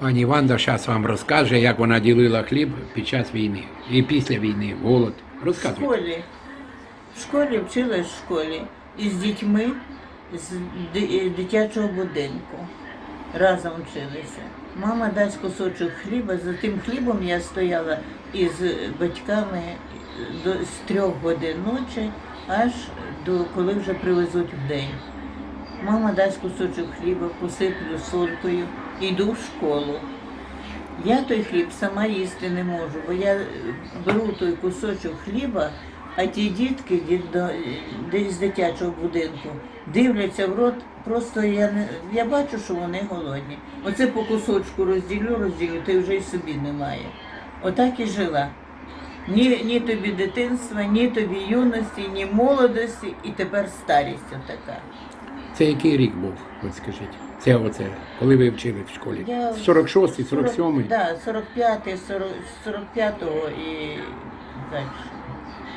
Пані Ванда зараз вам розкаже, як вона ділила хліб під час війни і після війни, голод. В Розказуйте. школі. В школі вчилась в школі із дітьми з дитячого будинку. Разом вчилися. Мама дасть кусочок хліба. За тим хлібом я стояла із батьками з трьох годин ночі, аж до коли вже привезуть в день. Мама дасть кусочок хліба, посиплю солькою, йду в школу. Я той хліб сама їсти не можу, бо я беру той кусочок хліба, а ті дітки десь з дитячого будинку дивляться в рот, просто я не я бачу, що вони голодні. Оце по кусочку розділю, розділю, ти вже й собі немає. Отак і жила. Ні, ні тобі дитинства, ні тобі юності, ні молодості, і тепер старість отака. Це який рік був, от скажіть? Це оце, коли ви вчили в школі? Я 46-й, 47-й? 40, да, 45-й, 40, 45-го і далі.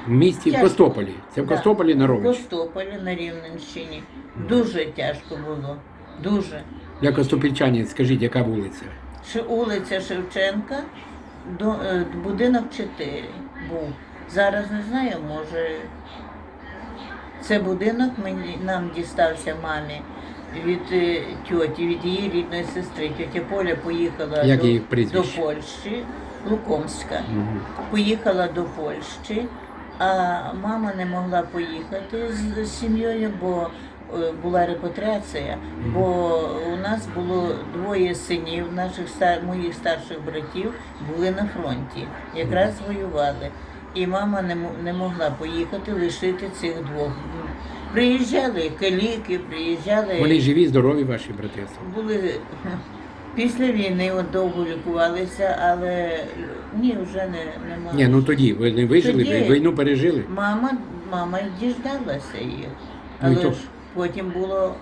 В місті в Тяжко. Костополі. Це в Да. Костополі на В Рович. Костополі на Рівненщині. Дуже тяжко було. Дуже. Для костопільчанів, скажіть, яка вулиця? Ще вулиця Шевченка, до, е, будинок 4 був. Зараз не знаю, може. Це будинок мені, нам дістався мамі від е, тьоті, від її рідної сестри. Тьотя Поля поїхала Як до, її до прізвище? Польщі, Лукомська. Поїхала до Польщі, а мама не могла поїхати з, з сім'єю, бо е, була репатріація, бо у нас було двоє синів, наших стар, моїх старших братів були на фронті, якраз воювали. І мама не, не могла поїхати, лишити цих двох. Приїжджали каліки, приїжджали. Вони живі, здорові, ваші брати. Були після війни от довго лікувалися, але ні, вже не немає. Ні, ну тоді ви не вижили, Тоді- ви війну пережили. Мама, мама діждалася їх. Ну, Але то- ж потім було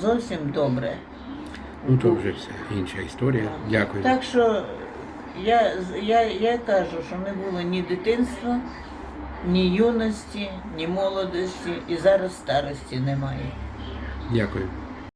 зовсім добре. Ну то вже все інша історія. Дякую. Так що я, я, я кажу, що не було ні дитинства, ні юності, ні молодості, і зараз старості немає. Дякую.